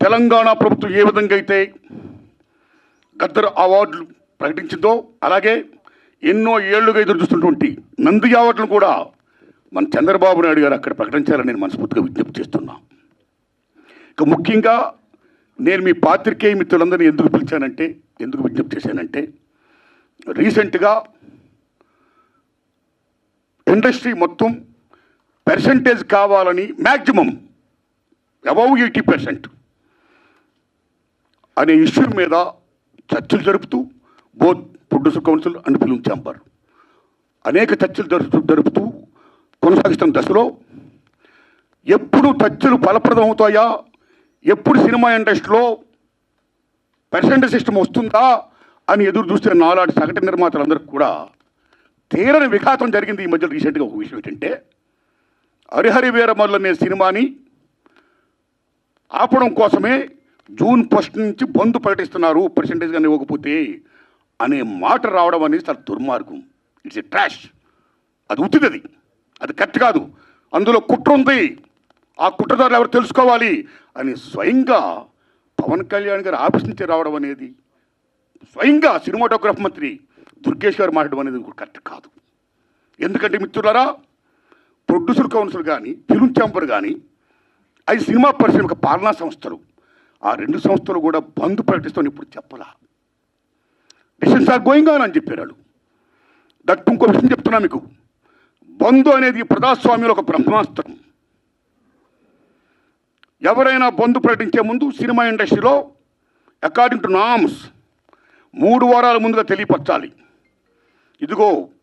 తెలంగాణ ప్రభుత్వం ఏ విధంగా అయితే గద్దర్ అవార్డులు ప్రకటించిందో అలాగే ఎన్నో ఏళ్ళుగా ఎదురు చూస్తున్నటువంటి నంది అవార్డులను కూడా మన చంద్రబాబు నాయుడు గారు అక్కడ ప్రకటించాలని నేను మనస్ఫూర్తిగా విజ్ఞప్తి చేస్తున్నా. ఇక ముఖ్యంగా నేను మీ పాత్రికేయ మిత్రులందరినీ ఎందుకు పిలిచానంటే ఎందుకు విజ్ఞప్తి చేశానంటే రీసెంట్గా ఇండస్ట్రీ మొత్తం పర్సంటేజ్ కావాలని మ్యాక్సిమం అబౌవ్ ఎయిటీ పర్సెంట్ అనే ఇష్యూ మీద చర్చలు జరుపుతూ both producer council and film chamber అనేక చర్చలు జరుపుతూ జరుపుతూ కొనసాగిస్తున్న దశలో. ఎప్పుడు చర్చలు ఫలప్రదం అవుతాయా? ఎప్పుడు సినిమా ఇండస్ట్రీలో పర్సెంటేజ్ సిస్టమ్ వస్తుందా అని ఎదురు చూస్తే నాలాంటి సగటు నిర్మాతలందరికీ కూడా తీరని విఘాతం జరిగింది ఈ మధ్య రీసెంట్గా ఒక విషయం ఏంటంటే హరిహరి వీరమల్లు అనే సినిమాని ఆపడం కోసమే జూన్ ఫస్ట్ నుంచి బంద్ ప్రకటిస్తున్నారు పర్సంటేజ్ ఇవ్వకపోతే అనే మాట రావడం అనేది చాలా దుర్మార్గం. ఇట్స్ ఎ ట్రాష్ అది ఉత్తిది అది. కరెక్ట్ కాదు. అందులో కుట్ర ఉంది. ఆ కుట్రదారులు ఎవరు తెలుసుకోవాలి? అని స్వయంగా పవన్ కళ్యాణ్ గారు ఆఫీస్ నుంచి రావడం అనేది స్వయంగా సినిమాటోగ్రఫ్ మంత్రి దుర్గేష్ గారు మాట్లాడడం అనేది కరెక్ట్ కాదు. ఎందుకంటే మిత్రులారా ప్రొడ్యూసర్ కౌన్సిల్ కానీ ఫిల్మ్ ఛాంబర్ కానీ అది సినిమా పరిశ్రమ పాలనా సంస్థలు. ఆ రెండు సంస్థలు కూడా బంద్ ప్రకటిస్తాను ఇప్పుడు చెప్పలా. డిసిషన్స్ ఆర్ గోయింగ్ ఆన్ అని చెప్పారు వాళ్ళు. దట్ ఇంకో విషయం చెప్తున్నా మీకు. బంధు అనేది ప్రజాస్వామ్యంలో ఒక బ్రహ్మాస్త్రం. ఎవరైనా బంధు ప్రకటించే ముందు సినిమా ఇండస్ట్రీలో అకార్డింగ్ టు నామ్స్ మూడు వారాల ముందుగా తెలియపరచాలి. ఇదిగో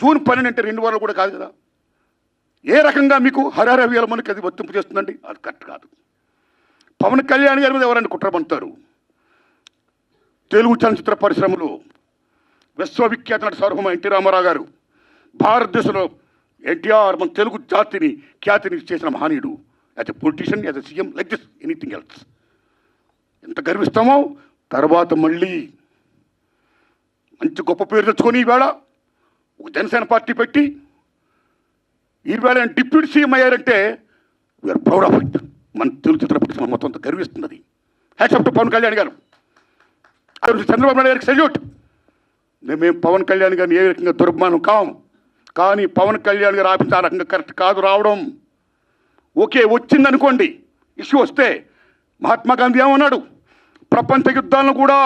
జూన్ పన్నెండు అంటే రెండు వారాలు కూడా కాదు కదా. ఏ రకంగా మీకు హరహర వీలమనికి అది వర్తింపు చేస్తుందండి? అది కరెక్ట్ కాదు. పవన్ కళ్యాణ్ గారి మీద ఎవరైనా కుట్రమంటారు తెలుగు చలనచిత్ర పరిశ్రమలో విశ్వవిఖ్యాత నటి సార్వభౌమ ఎన్టీ రామారావు గారు భారతదేశంలో ఎన్టీఆర్ మన తెలుగు జాతిని ఖ్యాతిని చేసిన మహనీయుడు. As a politician as a CM like this anything else ఎంత గర్విస్తామో? తర్వాత మళ్ళీ మంచి గొప్ప పేరు తెచ్చుకొని ఈవేళ ఒక జనసేన పార్టీ పెట్టి ఈవేళ డిప్యూటీ సీఎం అయ్యారంటే వీఆర్ ప్రౌడ్ ఆఫ్ ఇట్ మన తెలుగు చిత్ర పరిశ్రమ మొత్తం అంతా గర్విస్తున్నది హ్యాట్స్ టు పవన్ కళ్యాణ్ గారు. చంద్రబాబు నాయుడు గారికి సెల్యూట్ మేము పవన్ కళ్యాణ్ గారిని ఏ రకంగా దుర్మానం కాం. కానీ పవన్ కళ్యాణ్ గారు ఆఫీస్ ఆ రకంగా కరెక్ట్ కాదు రావడం. ఓకే వచ్చిందనుకోండి. ఇష్యూ వస్తే మహాత్మా గాంధీ ఏమన్నాడు? ప్రపంచ యుద్ధాలను కూడా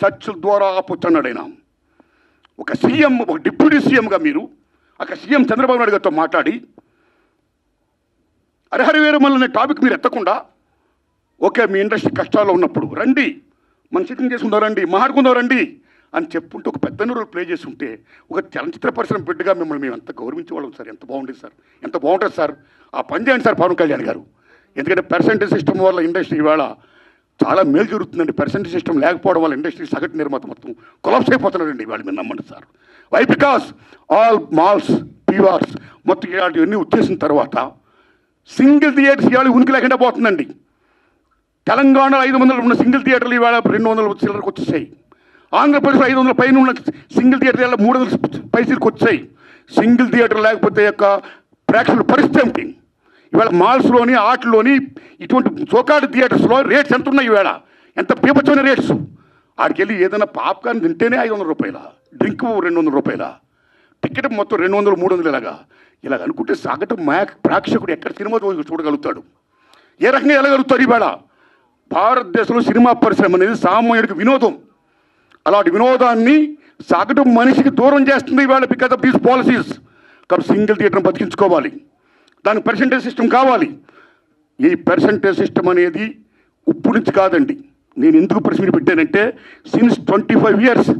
చర్చల ద్వారా ఆపొచ్చు ఆయన. ఒక సీఎం ఒక డిప్యూటీ సీఎంగా మీరు అక్కడ సీఎం చంద్రబాబు నాయుడు గారితో మాట్లాడి హరిహర వీరమల్లు అనే టాపిక్ మీరు ఎత్తకుండా ఓకే మీ ఇండస్ట్రీ కష్టాల్లో ఉన్నప్పుడు రండి మన సిట్టింగ్ చేసుకుందాం రండి మాట్లాడుకుందాం రండి అని చెప్పుంటే ఒక పెద్ద రోల్ ప్లే చేసి ఉంటే ఒక చలనచిత్ర పరిశ్రమ బిడ్డగా మిమ్మల్ని మేము ఎంత గౌరవించేవాళ్ళం సార్ ఎంత బాగుండేది సార్ ఎంత బాగుంటుంది సార్ ఆ పని చేయండి సార్ పవన్ కళ్యాణ్ గారు. ఎందుకంటే పర్సెంటేజ్ సిస్టమ్ వల్ల ఇండస్ట్రీ ఇవాళ చాలా మేలు జరుగుతుందండి. పర్సెంట్ సిస్టమ్ లేకపోవడం వల్ల ఇండస్ట్రీ సగటు నిర్మాత మొత్తం కొలాప్స్ అయిపోతున్నారండి. వాళ్ళు మీరు నమ్మండి sir. Why because all malls PVRs మొత్తం ఇలాంటివన్నీ వచ్చేసిన తర్వాత సింగిల్ థియేటర్స్ ఇవాళ ఉనికి లేకుండా పోతుందండి. తెలంగాణ ఐదు వందలు ఉన్న సింగిల్ థియేటర్లు ఇవాళ రెండు వందల చిల్లరకు వచ్చేసాయి. ఆంధ్రప్రదేశ్ ఐదు వందల పైన ఉన్న సింగిల్ థియేటర్ ఇవాళ మూడు వందల పైసలకు వచ్చాయి. సింగిల్ థియేటర్ లేకపోతే యొక్క ప్రేక్షకుల పరిస్థితి ఏమిటి? ఇవాళ మాల్స్లోని ఆటల్లోని ఇటువంటి చోకాడు థియేటర్స్లో రేట్స్ ఎంత ఉన్నాయి ఇవాళ? ఎంత పీపచ్చమైన రేట్స్? ఆడికెళ్ళి ఏదైనా పాప్కార్న్ తింటేనే ఐదు వందల రూపాయల డ్రింక్ రెండు వందల రూపాయల టికెట్ మొత్తం రెండు వందలు మూడు వందలు ఇలాగా? ఇలాగ అనుకుంటే సగటు మ్యాక్ ప్రేక్షకుడు ఎక్కడ సినిమా చూడగలుగుతాడు? ఏ రకంగా వెళ్ళగలుగుతాడు ఇవాళ? భారతదేశంలో సినిమా పరిశ్రమ అనేది సామాన్యుడికి వినోదం. అలాంటి వినోదాన్ని సగటు మనిషికి దూరం చేస్తుంది ఇవాళ బికాస్ ఆఫ్ దీస్ పాలసీస్ కాబట్టి సింగిల్ థియేటర్ని బతికించుకోవాలి. దానికి పర్సంటేజ్ సిస్టమ్ కావాలి. ఈ పర్సంటేజ్ సిస్టమ్ అనేది ఇప్పుడు నుంచి కాదండి. నేను ఎందుకు ప్రశ్న పెట్టానంటే since twenty five years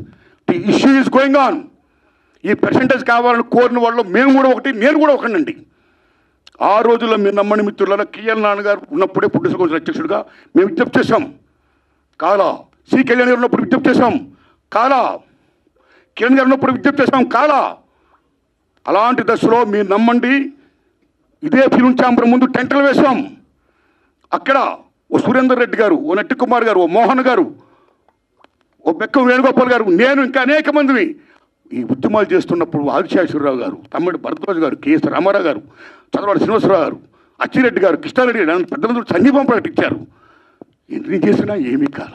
the issue is going on ఈ పర్సంటేజ్ కావాలని కోరిన వాళ్ళు మేము కూడా ఒకటి నేను కూడా ఒకనండి ఆ రోజుల్లో మీరు నమ్మని మిత్రులలో కిఎల్ నాన్నగారు ఉన్నప్పుడే పుట్టుకోవాల్సిన అధ్యక్షుడిగా మేము విజ్ఞప్తి చేశాం. కాలా సి కళ్యాణ్ గారు ఉన్నప్పుడు విజ్ఞప్తి చేశాం. కాలా కిరణ్ గారు ఉన్నప్పుడు విజ్ఞప్తి చేశాం. కాలా అలాంటి దశలో మీరు నమ్మండి ఇదే ఫిలిం ఛాంబర్ ముందు టెంటలు వేసాం అక్కడ ఓ సురేందర్ రెడ్డి గారు ఓ నట్టి కుమార్ గారు ఓ మోహన్ గారు ఓ బెక్కం వేణుగోపాల్ గారు నేను ఇంకా అనేక మందిని ఈ ఉద్యమాలు చేస్తున్నప్పుడు ఆదిశేషవరరావు గారు తమ్ముడు భరద్వాజ్ గారు కేఎస్ రామారావు గారు చంద్రబాబు శ్రీనివాసరావు గారు అచ్చిరెడ్డి గారు కృష్ణారెడ్డి గారు పెద్దలందరూ సంఘీభం ప్రకటించారు. ఎన్ని చేసినా ఏమీ కాల.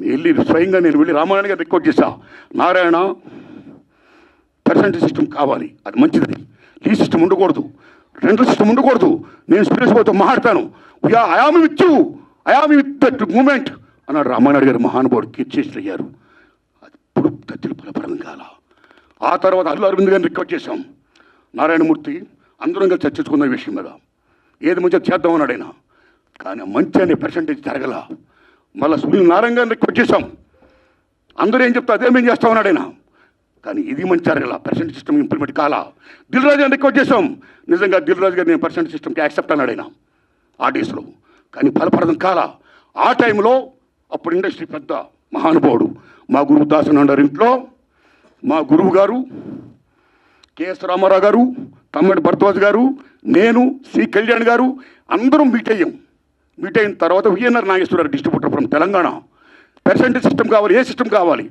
వెళ్ళి స్వయంగా నేను వెళ్ళి రామారాయణ గారు రికార్డ్ చేశా. నారాయణ పర్సంటేజ్ సిస్టమ్ కావాలి. అది మంచిది. లీ సిస్టమ్ ఉండకూడదు. రెండు సిస్టమ్ ఉండకూడదు. నేను సురేష్ బాబుతో మాట్లాడతాను. I am with you I am with that moment అన్నాడు రామానాయుడు గారు మహానుభావుడు కీర్చేసి అయ్యారు అప్పుడు ఇప్పుడు తచ్చులు ఫలపరం కాల. ఆ తర్వాత అల్లు అరవింద్ గారిని రిక్వెస్ట్ చేశాం. నారాయణమూర్తి అందరం కలిసి చర్చించుకున్న విషయం మీద ఏది మంచిగా చేద్దాం అన్నాడు ఆయన. కానీ మంచి అనే పర్సంటేజ్ జరగల. మళ్ళీ సునీల్ నారాయణ గారిని రిక్వెస్ట్ చేశాం. అందరూ ఏం చెప్తా అదే మేము చేస్తాం ఆయన. కానీ ఇది మంచి ఇలా పర్సెంట్ సిస్టమ్ ఇంప్లిమెంట్ కాలా. దిల్ రాజు గారిని రిక్వెస్ట్ చేశాం. నిజంగా దిల్ రాజు గారు నేను పర్సెంట్ సిస్టమ్కి యాక్సెప్ట్ అన్నాడు ఆయన. ఆ డేస్లో కానీ ఫలప్రదం కాలా. ఆ టైంలో అప్పుడు ఇండస్ట్రీ పెద్ద మహానుభావుడు. మా గురువు దాసన్ అన్నారు ఇంట్లో మా గురువు గారు కెఎస్ రామారావు గారు తమ్మడి భరద్వాజ్ గారు నేను సి కళ్యాణ్ గారు అందరం మీట్ అయ్యాం. మీట్ అయిన తర్వాత VNR Nageswararao distributor from Telangana. Percentage system కావాలి ఏ సిస్టమ్ కావాలి?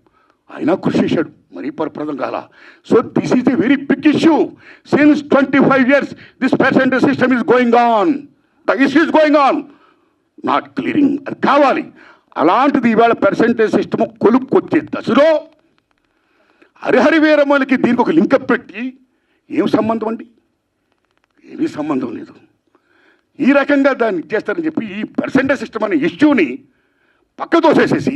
ఆయన కృషి చేశాడు మరీ పరప్రదం కాల. So this is a very big issue since twenty five years this percentage system is going on the issue is going on not clearing అది కావాలి. అలాంటిది ఇవాళ పర్సెంటేజ్ సిస్టమ్ కొలుపుకొచ్చే దశలో హరిహరి వీరమ్మలకి దీనికి ఒక లింకప్ పెట్టి ఏం సంబంధం అండి? ఏమీ సంబంధం లేదు. ఈ రకంగా దాన్ని చేస్తారని చెప్పి ఈ పర్సెంటేజ్ సిస్టమ్ అనే ఇష్యూని పక్క తోసేసేసి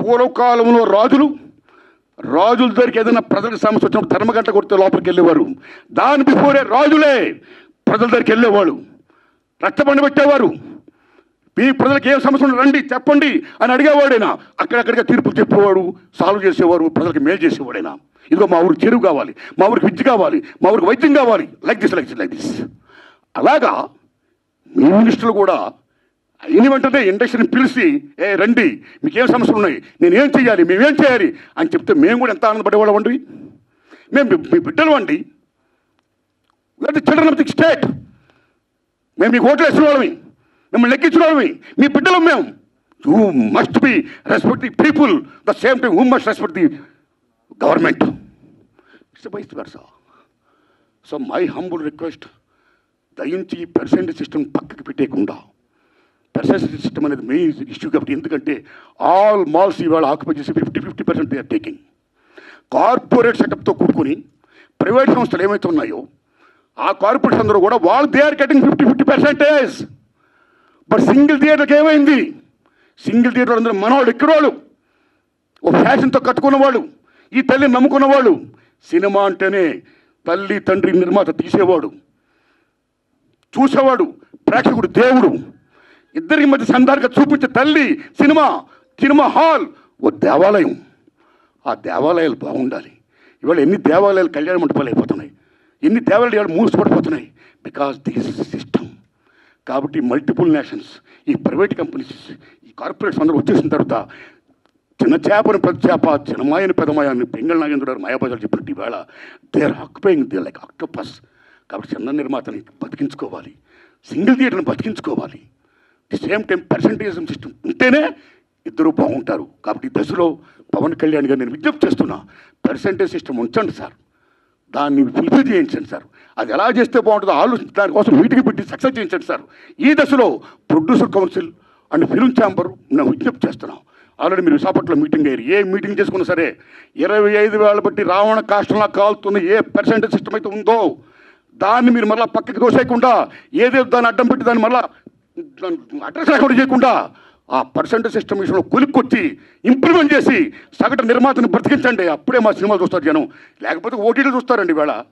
పూర్వకాలంలో రాజులు రాజుల దగ్గరికి ఏదైనా ప్రజలకు సమస్య వచ్చినప్పుడు ధర్మగంట కొడితే లోపలికి వెళ్ళేవారు. దాని బిఫోరే రాజులే ప్రజల దగ్గరికి వెళ్ళేవాళ్ళు. రక్తబండి పెట్టేవారు. మీ ప్రజలకు ఏం సమస్య ఉండదు రండి చెప్పండి అని అడిగేవాడైనా. అక్కడక్కడిగా తీర్పులు చెప్పేవాడు సాల్వ్ చేసేవారు ప్రజలకు మేలు చేసేవాడైనా. ఇదిగో మా ఊరికి చెరువు కావాలి మా ఊరికి విద్య కావాలి మా ఊరికి వైద్యం కావాలి. Like this like this like this అలాగా మీ మినిస్టర్లు కూడా అయిన వెంటనే ఇండస్ట్రీని పిలిచి ఏ రండి మీకేం సమస్యలు ఉన్నాయి? నేను ఏం చేయాలి మేమేం చేయాలి? అని చెప్తే మేము కూడా ఎంత ఆనందపడేవాళ్ళం అండి? మేము మీ- బిడ్డలు అండి. చిల్డ్రన్ ఆఫ్ ది స్టేట్ మేము మీకు ఓట్లు వేసిన వాళ్ళమి. మిమ్మల్ని లెక్కించిన వాళ్ళమి. మీ బిడ్డలం మేము. You must be respect the people the same time who must respect the government it's vice so my humble request దయించి ఈ పర్సెంటేజ్ సిస్టమ్ పక్కకి పెట్టేయకుండా పర్సెంటేజ్ సిస్టమ్ అనేది మెయిన్ ఇష్యూ కాబట్టి ఎందుకంటే ఆల్ మాల్స్ ఇవాళ ఆక్యుపై చేసి fifty fifty percent they are taking corporate సెటప్తో కూడుకొని ప్రైవేట్ సంస్థలు ఏమైతే ఉన్నాయో ఆ కార్పొరేట్స్ అందరూ కూడా వాళ్ళు they are getting fifty fifty percentage but single థియేటర్కి ఏమైంది? సింగిల్ థియేటర్ అందరూ మనవాళ్ళు ఎక్కడవాళ్ళు ఓ ఫ్యాషన్తో కట్టుకున్నవాళ్ళు ఈ తల్లిని నమ్ముకున్నవాళ్ళు సినిమా అంటేనే తల్లి తండ్రి నిర్మాత తీసేవాడు చూసేవాడు ప్రేక్షకుడు దేవుడు. ఇద్దరికి మధ్య సందర్గా చూపించే తల్లి సినిమా సినిమా హాల్ ఓ దేవాలయం. ఆ దేవాలయాలు బాగుండాలి. ఇవాళ ఎన్ని దేవాలయాలు కళ్యాణ మంటపాలు అయిపోతున్నాయి. ఎన్ని దేవాలయాలు ఇవాళ మూసిపడిపోతున్నాయి. బికాస్ దిస్ సిస్టమ్ కాబట్టి మల్టిపుల్ నేషన్స్ ఈ ప్రైవేట్ కంపెనీస్ ఈ కార్పొరేట్స్ అందరూ వచ్చేసిన తర్వాత చిన్న చేపని పెద్ద చేప చిన్నమాయని పెద్దమాయని పెంగళ నాగేంద్ర గారు చెప్పినట్టు ఈవేళ they occupying they like octopus కాబట్టి చిన్న నిర్మాతని బతికించుకోవాలి. సింగిల్ థియేటర్ని బతికించుకోవాలి. The same time percentage system ఉంటేనే ఇద్దరు బాగుంటారు. కాబట్టి ఈ దశలో పవన్ కళ్యాణ్ గారు నేను విజ్ఞప్తి చేస్తున్నా పర్సంటేజ్ సిస్టమ్ ఉంచండి సార్. దాన్ని ఫుల్ఫిల్ చేయించండి సార్. అది ఎలా చేస్తే బాగుంటుందో ఆలోచించి దానికోసం మీటింగ్ పెట్టి సక్సెస్ చేయించండి సార్. ఈ దశలో producer council and film chamber నేను విజ్ఞప్తి చేస్తున్నాం. ఆల్రెడీ మీరు విశాఖపట్నంలో మీటింగ్ అయ్యారు. ఏ మీటింగ్ చేసుకున్నా సరే ఇరవై ఐదు వేల బట్టి రావణ కాష్టంలా కాలుతున్న ఏ పర్సెంటేజ్ సిస్టమ్ అయితే ఉందో దాన్ని మీరు మళ్ళీ పక్కకి దోసేయకుండా ఏదేదో దాన్ని అడ్డం పెట్టి దాన్ని మళ్ళీ అడ్రస్ లేకుండా చేయకుండా ఆ పర్సెంట్ సిస్టమ్ విషయంలో కొలిక్కొచ్చి ఇంప్లిమెంట్ చేసి సగటు నిర్మాతను బ్రతికించండి. అప్పుడే మా సినిమాలు చూస్తారు జనం. లేకపోతే ఓటీలు చూస్తారండి ఇవాళ.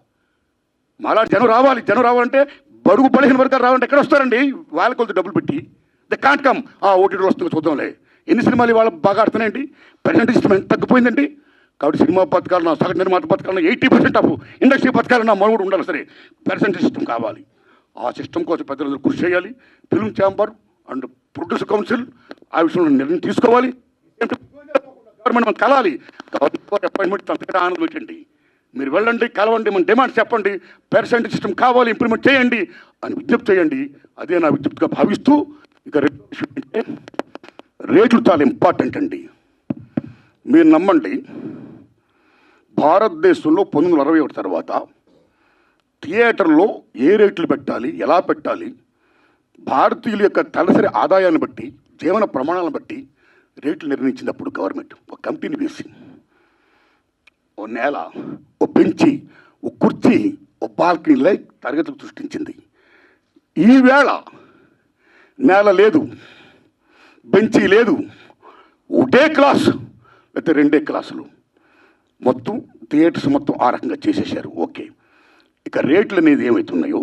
మాలా జనం రావాలి. జనం రావాలంటే బడుగు బలహీన వర్గాలు రావాలంటే ఎక్కడ వస్తారండి? వాళ్ళ కొలత డబ్బులు పెట్టి. ద కాంట్ కమ్ ఆ ఓటీటీలో వస్తుంది చూద్దాంలే. ఎన్ని సినిమాలు ఇవాళ బాగా ఆడుతున్నాయండి? పర్సెంట్ సిస్టమ్ ఎంత తగ్గిపోయిందండి? కాబట్టి సినిమా పథకాలను సగటు నిర్మాత పథకాలను ఎయిటీ పర్సెంట్ ఆఫ్ ఇండస్ట్రీ పథకాలను నా కూడా ఉండాలి సరే. పర్సెంట్ సిస్టమ్ కావాలి. ఆ సిస్టమ్ కోసం పెద్దలందరూ కృషి చేయాలి. Film chamber and producer council ఆ విషయంలో నిర్ణయం తీసుకోవాలి. గవర్నమెంట్ మనం కలాలి. గవర్నమెంట్ అపాయింట్మెంట్ అంతగా ఆనందం పెట్టండి మీరు వెళ్ళండి కలవండి మన డిమాండ్ చెప్పండి పర్సెంట్ సిస్టమ్ కావాలి ఇంప్లిమెంట్ చేయండి అని విజ్ఞప్తి చేయండి. అదే నా విజ్ఞప్తిగా భావిస్తూ ఇక అంటే రేట్లు చాలా ఇంపార్టెంట్ అండి. మీరు నమ్మండి భారతదేశంలో పంతొమ్మిది వందల అరవై ఒకటి తర్వాత థియేటర్లో ఏ రేట్లు పెట్టాలి ఎలా పెట్టాలి భారతీయుల యొక్క తలసరి ఆదాయాన్ని బట్టి జీవన ప్రమాణాలను బట్టి రేట్లు నిర్ణయించినప్పుడు గవర్నమెంట్ ఒక కమిటీని వేసి ఓ నేల ఓ బెంచి ఓ కుర్చీ ఓ బాల్కనీలై తరగతులు సృష్టించింది. ఈవేళ నేల లేదు బెంచి లేదు ఒకటే క్లాస్ లేకపోతే రెండే క్లాసులు. మొత్తం థియేటర్స్ మొత్తం ఆ రకంగా చేసేసారు ఓకే. ఇక రేట్లు అనేది ఏమవుతున్నాయో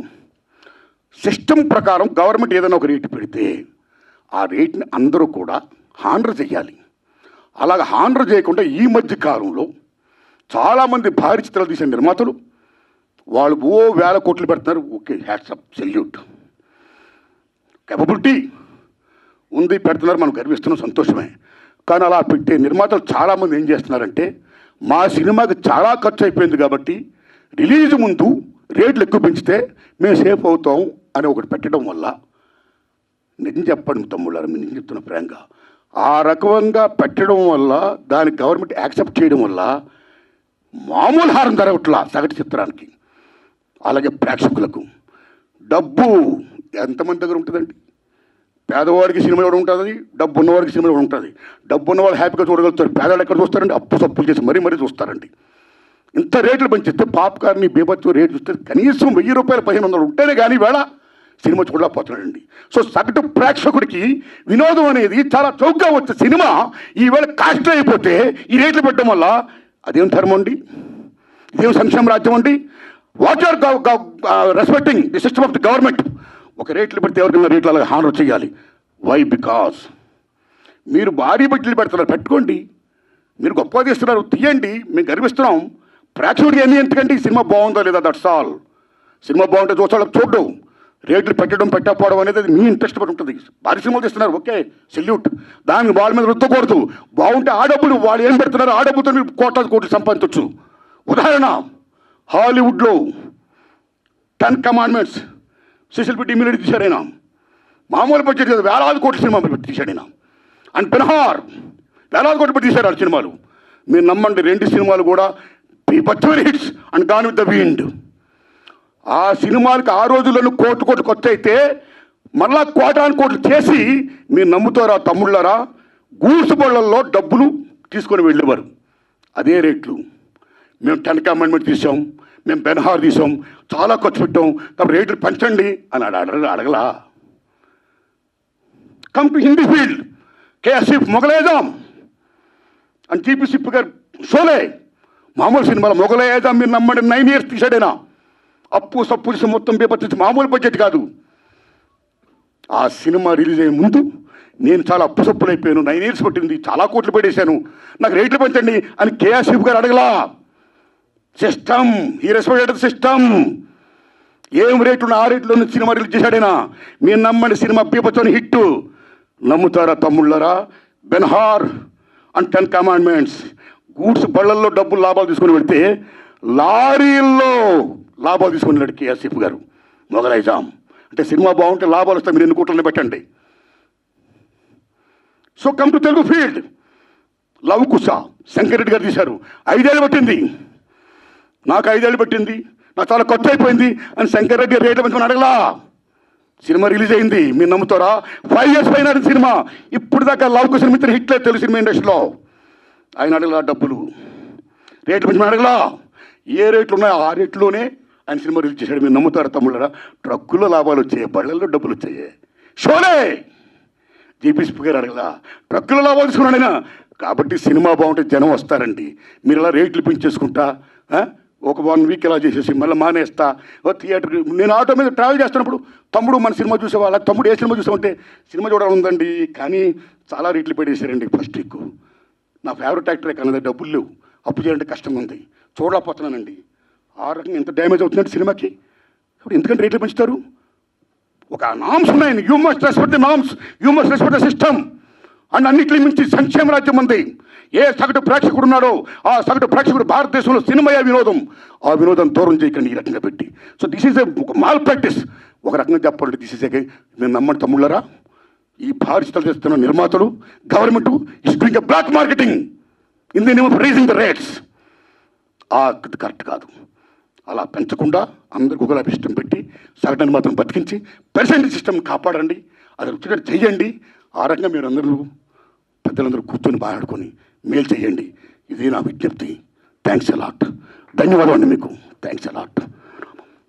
సిస్టమ్ ప్రకారం గవర్నమెంట్ ఏదైనా ఒక రేటు పెడితే ఆ రేట్ని అందరూ కూడా హాండర్ చేయాలి. అలాగ హాండర్ చేయకుండా ఈ మధ్య కాలంలో చాలామంది భారీ చిత్రాలు తీసిన నిర్మాతలు వాళ్ళు ఓ వేల కోట్లు పెడుతున్నారు. Okay hats off salute. కెపబిలిటీ ఉంది పెడుతున్నారు మనం గర్విస్తున్నాం సంతోషమే. కానీ అలా పెట్టే నిర్మాతలు చాలామంది ఏం చేస్తున్నారంటే మా సినిమాకి చాలా ఖర్చు అయిపోయింది కాబట్టి రిలీజ్ ముందు రేట్లు ఎక్కువ పెంచితే మేము సేఫ్ అవుతాం అని ఒకటి పెట్టడం వల్ల నిజం చెప్పండి తమ్ముళ్ళారు మీ నిజం చెప్తున్న ఫ్రాంక్గా ఆ రకంగా పెట్టడం వల్ల దాని గవర్నమెంట్ యాక్సెప్ట్ చేయడం వల్ల మామూలు హారం జరగట్లా సగటు చిత్రానికి. అలాగే ప్రేక్షకులకు. డబ్బు ఎంతమంది దగ్గర ఉంటుందండి? పేదవాడికి సినిమా ఇవ్వడం ఉంటుంది? డబ్బు ఉన్నవాడికి సినిమా ఇవ్వడం ఉంటుంది? డబ్బు ఉన్నవాళ్ళు హ్యాపీగా చూడగలుగుతారు. పేదవాళ్ళు ఎక్కడ చూస్తారండి అప్పు సప్పులు చేసి మరీ మరీ చూస్తారండి. ఇంత రేట్లు పెంచిస్తే పాప్కార్న్ బీభత్సం రేటు చూస్తే కనీసం వెయ్యి రూపాయలు పదిహేను వందలు ఉంటేనే కానీ వేళ సినిమా చూడలేకపోతున్నాడండి. సో సగటు ప్రేక్షకుడికి వినోదం అనేది చాలా చౌకగా వచ్చే సినిమా ఈవేళ కాస్ట్ అయిపోతే ఈ రేట్లు పెట్టడం వల్ల అదేం ధర్మం అండి? ఇదేం సంక్షేమ రాజ్యం అండి? What are respecting the system of the government ఒక రేట్లు పెడితే ఎవరికైనా రేట్లు అలాగే హానర్ చేయాలి. వై బికాస్ మీరు భారీ బడ్జెట్లు పెడుతున్నారు. పెట్టుకోండి. మీరు గొప్పగా తీస్తున్నారు తీయండి. మేము గర్విస్తున్నాం. ప్రేక్షకుడికి ఎన్ని ఎందుకండి సినిమా బాగుందో లేదా దట్స్ ఆల్ సినిమా బాగుంటే చూస్తాడు చూడడం రేట్లు పెట్టడం పెట్టకపోవడం అనేది అది మీ ఇంట్రెస్ట్ పడి ఉంటుంది. భారీ సినిమాలు తీస్తున్నారు ఓకే సెల్యూట్ దానికి వాళ్ళ మీద రుద్దకూడదు. బాగుంటే ఆ డబ్బులు వాళ్ళు ఏం పెడుతున్నారు? ఆ డబ్బుతో మీరు కోట్ల కోట్లు సంపాదించవచ్చు ఉదాహరణ హాలీవుడ్లో టెన్ కమాండ్మెంట్స్ సిసిల్ పెట్టి ఇమీడియట్ తీశాడు మామూలు బడ్జెట్ కాదు వేలాది కోట్ల సినిమా పెట్టి తీశాడు ఆయన. అండ్ పెనహార్ వేలాది కోట్లు పెట్టి తీశారు ఆ సినిమాలు. మీరు నమ్మండి రెండు సినిమాలు కూడా బీభత్సమైన hits and gone with the wind. ఆ సినిమాలకు ఆ రోజులను కోట్లు కోట్లు ఖర్చు అయితే మళ్ళా కోటాను కోట్లు చేసి మీరు నమ్ముతారా తమ్ముళ్ళారా? గూడ్స్ బళ్ళల్లో డబ్బులు తీసుకొని వెళ్ళేవారు. అదే రేట్లు. మేము టెన్ కమాండ్మెంట్ తీసాం మేము బెన్హార్ తీసాం చాలా ఖర్చు పెట్టాం కాబట్టి రేట్లు పెంచండి అని అడ అడగ అడగలా. కమ్ టు హిందీ ఫీల్డ్ కేఎస్ఎఫ్ మొగలేదాం అని జీపీ సిప్ గారు షోలే మామూలు సినిమాలు మొగలయ్యేదా మీరు నమ్మండి నైన్ ఇయర్స్ తీసాడైనా? అప్పు సప్పు చేసి మొత్తం బీపత్తి మామూలు బడ్జెట్ కాదు. ఆ సినిమా రిలీజ్ అయ్యే ముందు నేను చాలా అప్పు సప్పులైపోయాను నైన్ ఇయర్స్ పట్టింది. చాలా కోట్లు పెట్టేశాను నాకు రేట్లు పెంచండి అని కేఆర్ శివ్ గారు అడగలా. సిస్టమ్ ఈ రెస్పెక్టెడ్ సిస్టమ్. ఏం రేట్లు ఆ రేట్లో సినిమా రిలీజ్ చేశాడైనా? మీరు నమ్మండి సినిమా బీపచ్చని హిట్ నమ్ముతారా తమ్ముళ్ళరా? Ben Hur and ten commandments. Goods బళ్ళల్లో డబ్బులు లాభాలు తీసుకొని పెడితే లారీల్లో లాభాలు తీసుకొని వెళ్ళాడు కేఎస్ఎఫ్ గారు. మొగలైజాం అంటే సినిమా బాగుంటే లాభాలు వస్తాయి మీరు ఎన్ని కోట్లని పెట్టండి. So come to Telugu field Lava Kusa Shankar Reddy garu తీశారు. ఐదేళ్ళు పట్టింది. నాకు ఐదేళ్ళు పట్టింది. నాకు చాలా కొత్త అయిపోయింది. అని శంకర్ రెడ్డి రేట్లు పెంచుకొని అడగలా. సినిమా రిలీజ్ అయింది. మీరు నమ్ముతారా? ఫైవ్ ఇయర్స్ పైన సినిమా. ఇప్పుడు దాకా లవ్ కుష మిత్ర హిట్లేదు తెలుగు సినిమా ఇండస్ట్రీలో. ఆయన అడగలా డబ్బులు. రేట్లు పెంచమని అడగలా. ఏ రేట్లు ఉన్నాయో ఆ రేట్లోనే ఆయన సినిమా రిలీజ్ చేశాడు. మీరు నమ్ముతారు తమ్ముళ్ళరా? ట్రక్కుల్లో లాభాలు వచ్చాయి బళ్ళల్లో డబ్బులు వచ్చాయి. షోలే! జేపీసీ గారు అడగలా. ట్రక్కుల లాభాలు తీసుకున్నాడు ఆయన. కాబట్టి సినిమా బాగుంటే జనం వస్తారండి. మీరు ఇలా రేట్లు పెంచేసుకుంటా ఒక వన్ వీక్ ఇలా చేసేసి మళ్ళీ మానేస్తా. ఓ థియేటర్ నేను ఆటో మీద ట్రావెల్ చేస్తున్నప్పుడు తమ్ముడు మన సినిమా చూసేవాళ్ళ తమ్ముడు ఏ సినిమా చూసామంటే సినిమా చూడాలి ఉందండి. కానీ చాలా రేట్లు పెట్టేశారండి ఫస్ట్ వీక్. నా ఫేవరెట్ యాక్టరే కానీ డబ్బులు లేవు. అప్పు చేయాలంటే కష్టంగా ఉంది చూడలేకపోతున్నానండి. ఆ రకంగా ఎంత డ్యామేజ్ అవుతుందంటే సినిమాకి. ఇప్పుడు ఎందుకంటే రేట్లు పెంచుతారు? ఒక నామ్స్ ఉన్నాయి. You must respect the norms you must respect the system and అన్నిటి మించి సంక్షేమ రాజ్యం ఉంది. ఏ సగటు ప్రేక్షకుడు ఉన్నాడో ఆ సగటు ప్రేక్షకుడు భారతదేశంలో సినిమాయే వినోదం? ఆ వినోదం దూరం చేయకండి ఈ రకంగా పెట్టి. సో దిస్ ఈజ్ ఒక మాల్ ప్రాక్టీస్ ఒక రకంగా చెప్పాలంటే దిస్ ఈజ్ నేను నమ్మండి తమ్ముళ్ళరా? ఈ భారీ చిత్రాలు చేస్తున్న నిర్మాతలు government is doing a black marketing in the name of rising the rates ఆ కరెక్ట్ కాదు. అలా పెంచకుండా అందరికీ ఒకలా ఇష్టం పెట్టి సగటుని మాత్రం బతికించి పెర్సెంట్ సిస్టమ్ కాపాడండి అది వచ్చినట్టు చేయండి. ఆ రకంగా మీరు అందరూ పెద్దలందరూ కూర్చొని బాగాడుకొని మేలు చేయండి. ఇది నా విజ్ఞప్తి. థ్యాంక్స్ అలాట్ ధన్యవాదాలు అండి మీకు. Thanks a lot